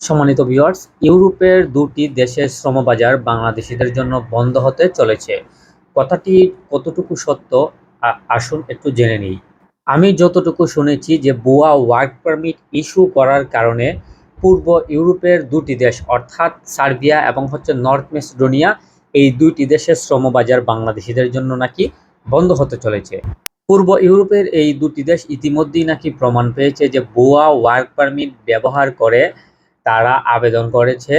সম্মানিত ভিউয়ার্স ইউরোপের দুটি দেশের শ্রমবাজার বাংলাদেশিদের জন্য বন্ধ হতে চলেছে। কথাটি কতটুকু সত্য আসুন একটু জেনে নিই। আমি যতটুকু শুনেছি যে বুয়া ওয়ার্ক পারমিট ইস্যু করার কারণে পূর্ব ইউরোপের দুটি দেশ, অর্থাৎ সার্বিয়া এবং হচ্ছে নর্থ মেসিডোনিয়া, এই দুইটি দেশের শ্রমবাজার বাংলাদেশিদের জন্য নাকি বন্ধ হতে চলেছে। পূর্ব ইউরোপের এই দুটি দেশ ইতিমধ্যেই নাকি প্রমাণ পেয়েছে যে বুয়া ওয়ার্ক পারমিট ব্যবহার করে তারা আবেদন করেছে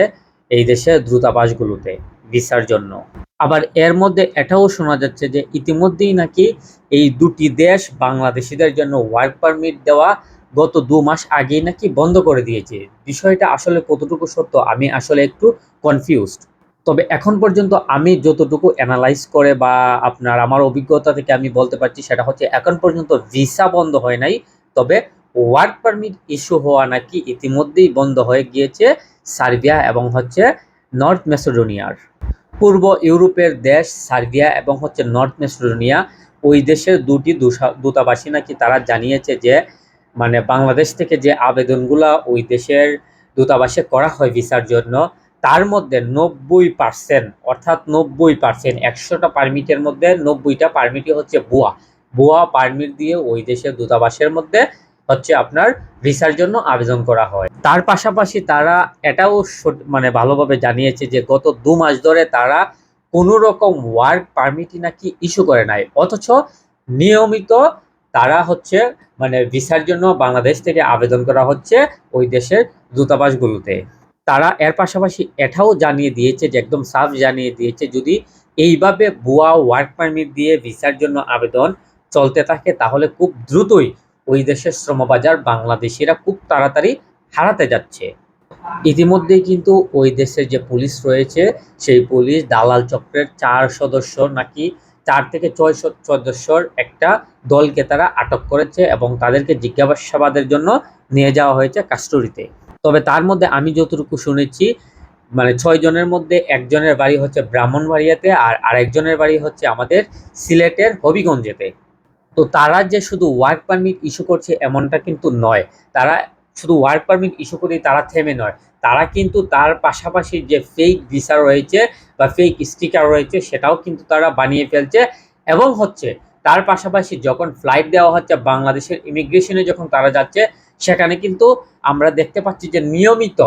এই দেশের দ্রুতাবাসগুলোতে ভিসার জন্য। আবার এর মধ্যে এটাও শোনা যাচ্ছে যে ইতিমধ্যেই নাকি এই দুটি দেশ বাংলাদেশিদের জন্য ওয়ার্ক পারমিট দেওয়া গত দু মাস আগেই নাকি বন্ধ করে দিয়েছে। বিষয়টা আসলে কতটুকু সত্য আমি আসলে একটু কনফিউজড তবে এখন পর্যন্ত আমি যতটুকু অ্যানালাইজ করে বা আপনার আমার অভিজ্ঞতা থেকে আমি বলতে পারছি সেটা হচ্ছে এখন পর্যন্ত ভিসা বন্ধ হয় নাই। তবে ওয়ার্ক পারমিট ইস্যু হওয়া নাকি ইতিমধ্যেই বন্ধ হয়ে গিয়েছে সার্বিয়া এবং হচ্ছে নর্থ মেসিডোনিয়ার। পূর্ব ইউরোপের দেশ সার্বিয়া এবং হচ্ছে নর্থ মেসিডোনিয়া, ওই দেশের দুটি দূতাবাসী নাকি তারা জানিয়েছে যে মানে বাংলাদেশ থেকে যে আবেদনগুলা ওই দেশের দূতাবাসে করা হয় ভিসার জন্য, তার মধ্যে নব্বই পার্সেন্ট, অর্থাৎ নব্বই পার্সেন্ট, একশোটা পারমিটের মধ্যে নব্বইটা পারমিটই হচ্ছে ভুয়া। ভুয়া পারমিট দিয়ে ওই দেশের দূতাবাসের মধ্যে হচ্ছে আপনার ভিসার জন্য আবেদন করা হয়। তার পাশাপাশি তারা এটাও মানে ভালোভাবে জানিয়েছে যে গত দু মাস ধরে তারা কোনো রকম ওয়ার্ক পারমিটই নাকি ইস্যু করে নাই। অথচ নিয়মিত তারা হচ্ছে মানে ভিসার জন্য বাংলাদেশ থেকে আবেদন করা হচ্ছে ওই দেশের দূতাবাসগুলোতে। তারা এর পাশাপাশি এটাও জানিয়ে দিয়েছে যে একদম সাফ জানিয়ে দিয়েছে যদি এইভাবে ভুয়া ওয়ার্ক পারমিট দিয়ে ভিসার জন্য আবেদন চলতে থাকে তাহলে খুব দ্রুতই ওই দেশের শ্রমবাজার বাংলাদেশিরা খুব তাড়াতাড়ি হারাতে যাচ্ছে। ইতিমধ্যেই কিন্তু ওই দেশের যে পুলিশ রয়েছে, সেই পুলিশ দালাল চক্রের চার সদস্য নাকি চার থেকে ছয় সদস্যর একটা দলকে তারা আটক করেছে এবং তাদেরকে জিজ্ঞাসাবাদের জন্য নিয়ে যাওয়া হয়েছে কাস্টডিতে। তবে তার মধ্যে আমি যতটুকু শুনেছি মানে ছয় জনের মধ্যে একজনের বাড়ি হচ্ছে ব্রাহ্মণবাড়িয়াতে আর আরেকজনের বাড়ি হচ্ছে আমাদের সিলেটের হবিগঞ্জেতে। তো তারা যে শুধু ওয়ার্ক পারমিট ইস্যু করছে এমনটা কিন্তু নয়। তারা শুধু ওয়ার্ক পারমিট ইস্যু করেই তারা থেমে নয়। তারা কিন্তু তার পাশাপাশি যে ফেক ভিসা রয়েছে বা ফেক স্টিকার রয়েছে সেটাও কিন্তু তারা বানিয়ে ফেলছে এবং হচ্ছে তার পাশাপাশি যখন ফ্লাইট দেওয়া হচ্ছে বাংলাদেশের ইমিগ্রেশনে যখন তারা যাচ্ছে, সেখানে কিন্তু আমরা দেখতে পাচ্ছি যে নিয়মিত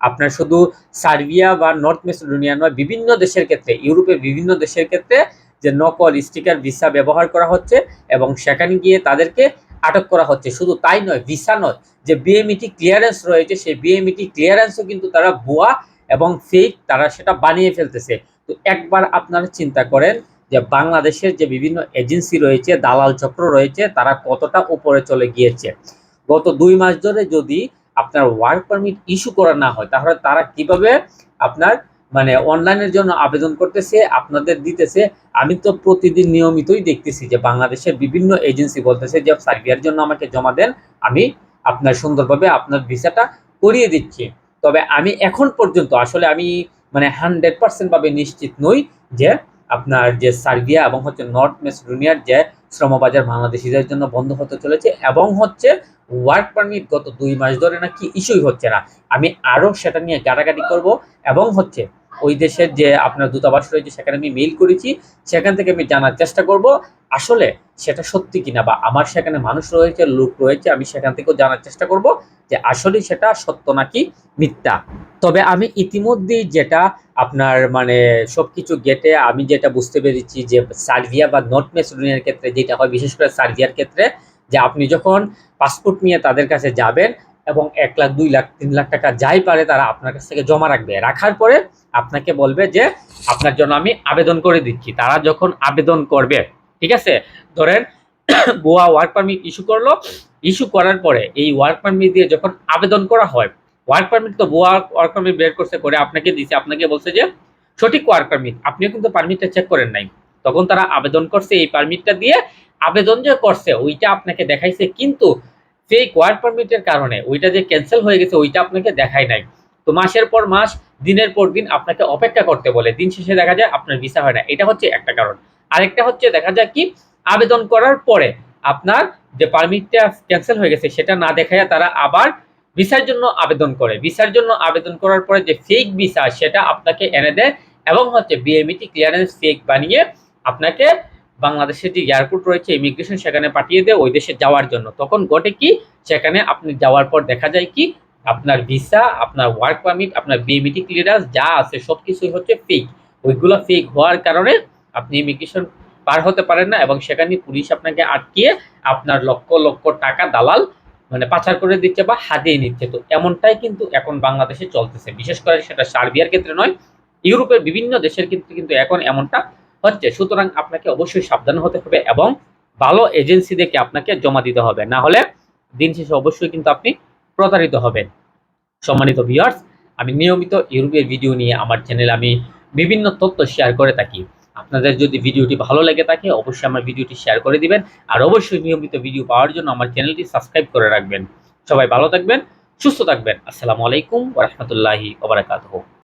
আপনার শুধু সার্বিয়া বা নর্থ মেসিডোনিয়া নয়, বিভিন্ন দেশের ক্ষেত্রে, ইউরোপের বিভিন্ন দেশের ক্ষেত্রে যে নকল স্টিকার ভিসা ব্যবহার করা হচ্ছে এবং সেখানে গিয়ে তাদেরকে আটক করা হচ্ছে। শুধু তাই নয়, ভিসা নয়, যে বিএমইটি ক্লিয়ারেন্স রয়েছে, সেই বিএমইটি ক্লিয়ারেন্সও কিন্তু তারা ভুয়া এবং ফেক তারা সেটা বানিয়ে ফেলতেছে। তো একবার আপনারা চিন্তা করেন যে বাংলাদেশের যে বিভিন্ন এজেন্সি রয়েছে, দালাল চক্র রয়েছে, তারা কতটা উপরে চলে গিয়েছে। গত দুই মাস ধরে যদি আপনার ওয়ার্ক পারমিট ইস্যু করা না হয়, তাহলে তারা কীভাবে আপনার মানে অনলাইনের জন্য আবেদন করতেছে, আপনাদের দিতেছে। আমি তো প্রতিদিন নিয়মিতই দেখতেছি যে বাংলাদেশের বিভিন্ন এজেন্সি বলতেছে যে সার্বিয়ার জন্য আমাকে জমা দেন, আমি আপনার সুন্দরভাবে আপনার ভিসাটা করিয়ে দিচ্ছি। তবে আমি এখন পর্যন্ত, আসলে আমি মানে হান্ড্রেড পার্সেন্ট ভাবে নিশ্চিত নই যে, আপনার যে সার্বিয়া এবং হচ্ছে নর্থ মেসিডোনিয়ার যে শ্রমবাজার বাংলাদেশিদের জন্য বন্ধ হতে চলেছে এবং হচ্ছে ওয়ার্ক পারমিট গত দুই মাস ধরে নাকি ইস্যুই হচ্ছে না। আমি আরও সেটা নিয়ে গাটাগাটি করব এবং হচ্ছে ওই দেশের যে আপনার দূতাবাস রয়েছে, সেখানে আমি মেইল করেছি। সেখান থেকে আমি জানার চেষ্টা করব। আসলে সেটা সত্যি কিনা বা আমার সেখানে মানুষ রয়েছে, লোক রয়েছে, আমি সেখান থেকেও জানার চেষ্টা করব যে আসলে সেটা সত্য নাকি মিথ্যা। তবে আমি ইতিমধ্যেই যেটা আপনার মানে সবকিছু গেটে আমি যেটা বুঝতে পেরেছি যে সার্বিয়া বা নর্থ মেসিডোনিয়ার ক্ষেত্রে যেটা হয়, বিশেষ করে সার্বিয়ার ক্ষেত্রে, যে আপনি যখন পাসপোর্ট নিয়ে তাদের কাছে যাবেন এবং এক লাখ, দুই লাখ, তিন লাখ টাকা যাই পারে তারা আপনার কাছ থেকে জমা রাখবে। রাখার পরে আপনাকে বলবে যে, আপনার জন্য আমি আবেদন করে দিচ্ছি। তারা যখন আবেদন করবে, ঠিক আছে? ধরেন গোয়া ওয়ার্ক পারমিট ইস্যু করল। ইস্যু করার পরে এই ওয়ার্ক পারমিট দিয়ে যখন আবেদন করা হয় ওয়ার্ক পারমিট তো গোয়া ওয়ার্ক পারমিট বের করছে করে আপনাকে দিছে। আপনাকে বলছে যে, সঠিক ওয়ার্ক পারমিট আপনিও কিন্তু পারমিটটা চেক করেন নাই। তখন তারা আবেদন করছে এই পারমিটটা দিয়ে। আবেদন যে করছে, ওইটা আপনাকে দেখাইছে। কিন্তু ফেক ওয়ার্ক পারমিটের কারণে, ওইটা যে ক্যান্সেল হয়ে গেছে, ওইটা আপনাকে দেখায় নাই। তো মাসের পর মাস, দিনের পর দিন আপনাকে অপেক্ষা করতে বলে, দিন শেষে দেখা যায় আপনার ভিসা হয় না। এটা হচ্ছে একটা কারণ। আরেকটা হচ্ছে, দেখা যায় কি, আবেদন করার পরে আপনার যে পারমিটটা ক্যান্সেল হয়ে গেছে, সেটা না দেখায় তারা আবার ভিসার জন্য আবেদন করে। ভিসার জন্য আবেদন করার পরে যে ফেক ভিসা সেটা আপনাকে এনে দেয় এবং হচ্ছে বিএমইটি ক্লিয়ারেন্স ফেক বানিয়ে আপনাকে বাংলাদেশের যে এয়ারপোর্ট রয়েছে ইমিগ্রেশন সেখানে পাঠিয়ে দেয়, ওই দেশে যাওয়ার জন্য। তখন ঘটে কি? সেখানে আপনি যাওয়ার পর দেখা যায় কি, আপনার ভিসা আপনার ওয়ার্ক পারমিট আপনার বিএমইটি ক্লিয়ারেন্স যা আছে সব কিছুই হচ্ছে ফেক ওইগুলো ফেক হওয়ার কারণে আপনি ইমিগ্রেশন পার হতে পারেন না এবং সেখানে পুলিশ আপনাকে আটকিয়ে আপনার লক্ষ লক্ষ টাকা দালাল মানে পাচার করে দিচ্ছে বা হাতিয়ে নিচ্ছে। তো এমনটাই কিন্তু এখন বাংলাদেশে চলতেছে। বিশেষ করে সেটা সার্বিয়ার ক্ষেত্রে নয়, ইউরোপের বিভিন্ন দেশের ক্ষেত্রে কিন্তু এখন এমনটা হচ্ছে, সুতরাং আপনাকে অবশ্যই সাবধান হতে হবে এবং ভালো এজেন্সি দেখে আপনাকে জমা দিতে হবে। না হলে দিন শেষে অবশ্যই কিন্তু আপনি প্রতারিত হবেন। সম্মানিত ভিউয়ার্স আমি নিয়মিত ইউরোপের ভিডিও নিয়ে আমার চ্যানেলে আমি বিভিন্ন তথ্য শেয়ার করে থাকি। আপনাদের যদি ভিডিওটি ভালো লেগে থাকে, অবশ্যই আমার ভিডিওটি শেয়ার করে দিবেন। আর অবশ্যই নিয়মিত ভিডিও পাওয়ার জন্য আমার চ্যানেলটি সাবস্ক্রাইব করে রাখবেন। সবাই ভালো থাকবেন, সুস্থ থাকবেন। আসসালামু আলাইকুম ওরহমতুল্লাহি ওবরাকাতুহ